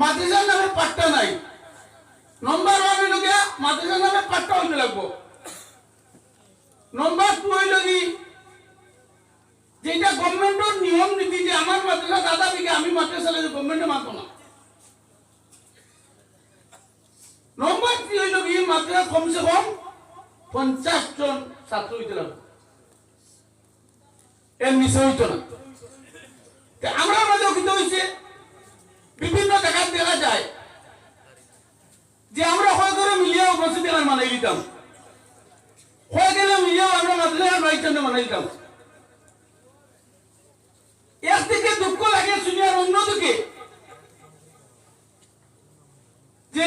মাদ্রাসার নামে পাট্টা নাই। নম্বর ওয়ান হইল গিয়া মাদ্রাসার নামে পাট্টা হইতে লাগবো। নম্বর টু হইল কি, যেটা গভর্নমেন্টের নিয়ম নীতি যে আমার মাদ্রাসা দাদা বিকে আমি মাদ্রাসা লাগে গভর্নমেন্টে মানতো না। নম্বর থ্রি হইল কি, মাদ্রাসা কমসে কম পঞ্চাশ জন ছাত্র হইতে লাগবে। এর নিচে হইতো না। আমরা মাঝেও কিন্তু হয়েছে বিভিন্ন জায়গায় দেখা যায় যে আমরা হয় করে মিলিয়েও মসজিদ এখানে মানাই দিতাম হয়ে গেলে মিলিয়েও আমরা মাদ্রাসার বাইচান্নে মানাই দিতাম একদিকে দুঃখ লাগে শুনি আর অন্যদিকে যে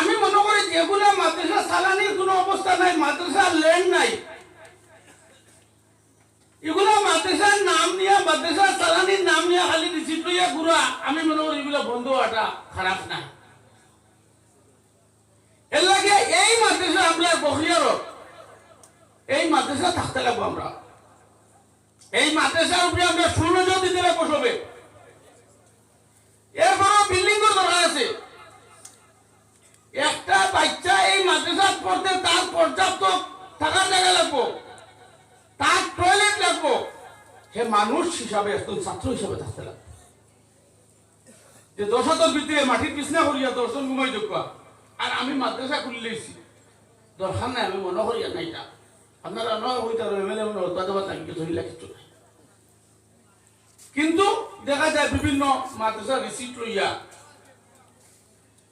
আমি মনে করি যেগুলো মাদ্রাসা চালানির কোনো অবস্থা নাই, মাদ্রাসা ল্যান্ড নাই। এগুলো মাদ্রাসার নাম নিয়ে মাদ্রাসা চালানির নাম নিয়ে খালি রিসিপ্ট লইয়া ঘুরা, আমি মনে করি এগুলো বন্ধ হওয়াটা খারাপ না এর লাগে এই মাদ্রাসা আমরা বহিয়ার এই মাদ্রাসা থাকতে লাগবো আমরা। এই মাদ্রাসার উপরে আমরা সুনজর দিতে লাগবো সবে এরপরও বিল্ডিং দরকার আছে। একটা বাচ্চা এই মাদ্রাসা পড়তে তার পর্যাপ্ত থাকার জায়গা লাগবো। তার টয়লেট লাগবো। সে মানুষ হিসাবে, একজন ছাত্র হিসাবে থাকতে লাগবে। যে দশ হাজার ভিতরে মাটির বিছনা করিয়া দর্শন ঘুমাই দেখবা আর আমি মাদ্রাসা খুলে লইছি দরকার নাই, আমি মনে করি আর নাইটা আপনারা নয় পারো এমএলএ মনে হতো ধরিলা কিছু নাই। কিন্তু দেখা যায় বিভিন্ন মাদ্রাসা রিসিপ্ট লইয়া,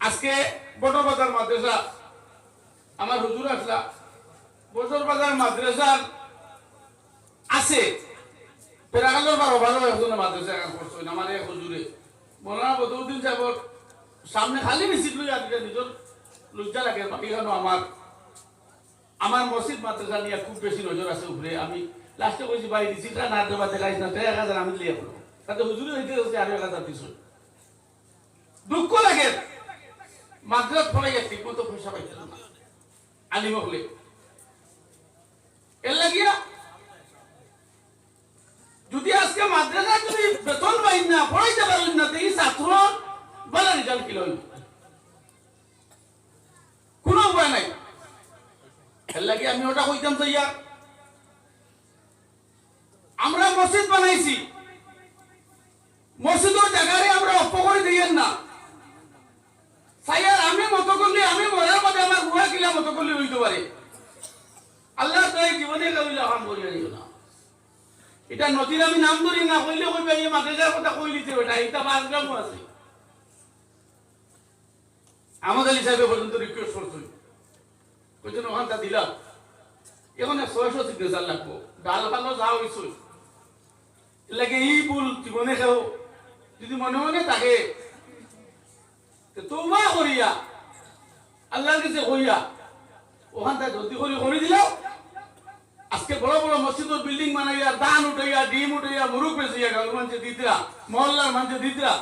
আজকে বটবাজার মাদ্রাসা, আমার হুজুর আসলা বজরবাজার মাদ্রাসার আছে, পেরাগালোর বারো ভালো এখন মাদ্রাসা এখন করছেন আমার এক হুজুরে। মৌলানা বদরুদ্দিন সাহেবর সামনে খালি রিসিপ্ট লইয়া দিলে নিজের লজ্জা লাগে, বাকি কেন আমার আমার মসজিদ মাদ্রাসা নিয়ে খুব বেশি নজর আছে উপরে। আমি লাস্টে কইছি, ভাই রিসিপ্টটা না দেবা দেখাইছ না এক হাজার আমি লিয়ে পড়ো তাতে হুজুরে হইতে হচ্ছে আরও এক হাজার দিছ দুঃখ লাগে। মাদ্রাস পড়াইয়া ঠিক মতো পয়সা পাইছিল না। আলিম হলে। এর লাগিয়া যদি আজকে মাদ্রাসা যদি বেতন পাই না, পড়াইতে পারলেন না এই ছাত্র বলে রেজাল্ট কি লইব কোনো উপায় নাই এর লাগে আমি ওটা কইতাম তো ইয়ার। আমরা মসজিদ বানাইছি। মসজিদের জায়গারে আমরা অপকরি দিয়েন না। সাইয়ার আমি মতো করলে, আমি মরার মধ্যে আমার বুড়া কিলা মতো করলে হইতে পারে। আল্লাহ তো এই জীবনে কইলে হাম করিয়া দিও না। এটা নদীর আমি নাম ধরি, না কইলে কইবে, এই মাদ্রাসার কথা কই দিতে বেটা এটা পাঁচ আছে। আমাদের হিসাবে পর্যন্ত রিকোয়েস্ট করছি। কইছেন ওখানটা দিলাম। এখানে ছয়শো সিগনেচার লাগবো। ডাল ভালো যা হয়েছে লাগে এই ভুল জীবনে খেও যদি মনে মনে থাকে তোমা করিয়া, আল্লাহর কাছে কইয়া ওখানটা জলদি করে করে দিলাম আজকে বড় বড় মসজিদের বিল্ডিং বানাইয়া দান উঠাইয়া, ডিম উঠাইয়া মুরুখ বেচিয়া গাঁর মানুষে দিতরা মহল্লার মানুষে দিতরা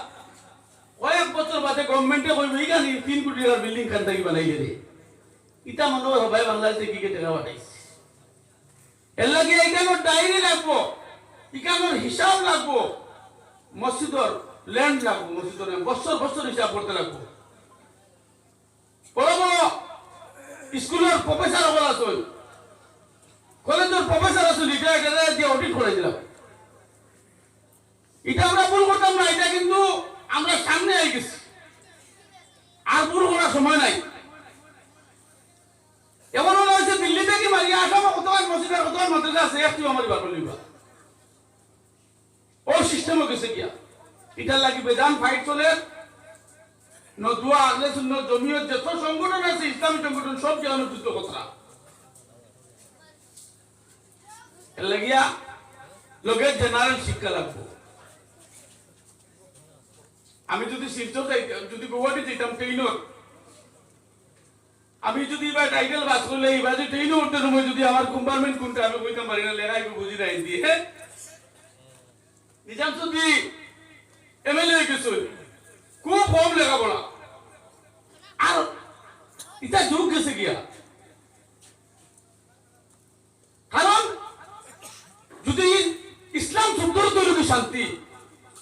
কয়েক বছর বাদে গভর্নমেন্টে কইবে এইখানে তিন কোটি টাকার বিল্ডিং খান থাকি বানাইয়ে রে ইটা মনে হয় সবাই বাংলাদেশে কি টাকা পাঠাইছে এর লাগে এইখানে ডায়েরি লাগবো, এখানোর হিসাব লাগবো। মসজিদর ল্যান্ড লাগবো, মসজিদর বছর বছর হিসাব করতে লাগবো। বড় বড় স্কুলের প্রফেসর হল আছে। কলেজের প্রফেসর আছে এটা এটা দিয়ে অডিট করে দিলাম। এটা আমরা ভুল করতাম না, এটা কিন্তু আমরা সামনে আই গেছি আর ভুল করার সময় নাই এমন হলো হয়েছে দিল্লি থেকে মারিয়া আসাম কতবার মসজিদের কতবার মাদ্রাসা আছে একটু আমার ও সিস্টেমও গেছে গিয়া। এটার লাগি বেদান ফাইট চলে। নদুয়া সুন্নাত জমিয়ত যত সংগঠন আছে, ইসলামী সংগঠন, সব জানো যুদ্ধ কথা। লাগিয়া লোকের জেনারেল শিক্ষা লাগবো। আমি যদি শিলচর যদি গুয়াহাটি যাইতাম ট্রেইনত আমি যদি এবার টাইটেল বাস করলে, এবার যদি ট্রেইনে উঠতে সময় যদি আমার কম্পার্টমেন্ট কোনটা, আমি কইতাম পারি না, লেখাই বুঝি নাই দিয়ে নিজাম যদি এমএলএ কিছু খুব কম লেখাপড়া। আর এটা যুগ গেছে গিয়া। কারণ যদি ইসলাম সুন্দর তৈরি শান্তি?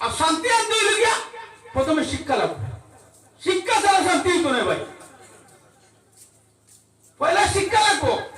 আর শান্তি আনতে হইলে গিয়া প্রথমে শিক্ষা লাগবে। শান্তি তো নেই ভাই। Vai lá xingar, pô.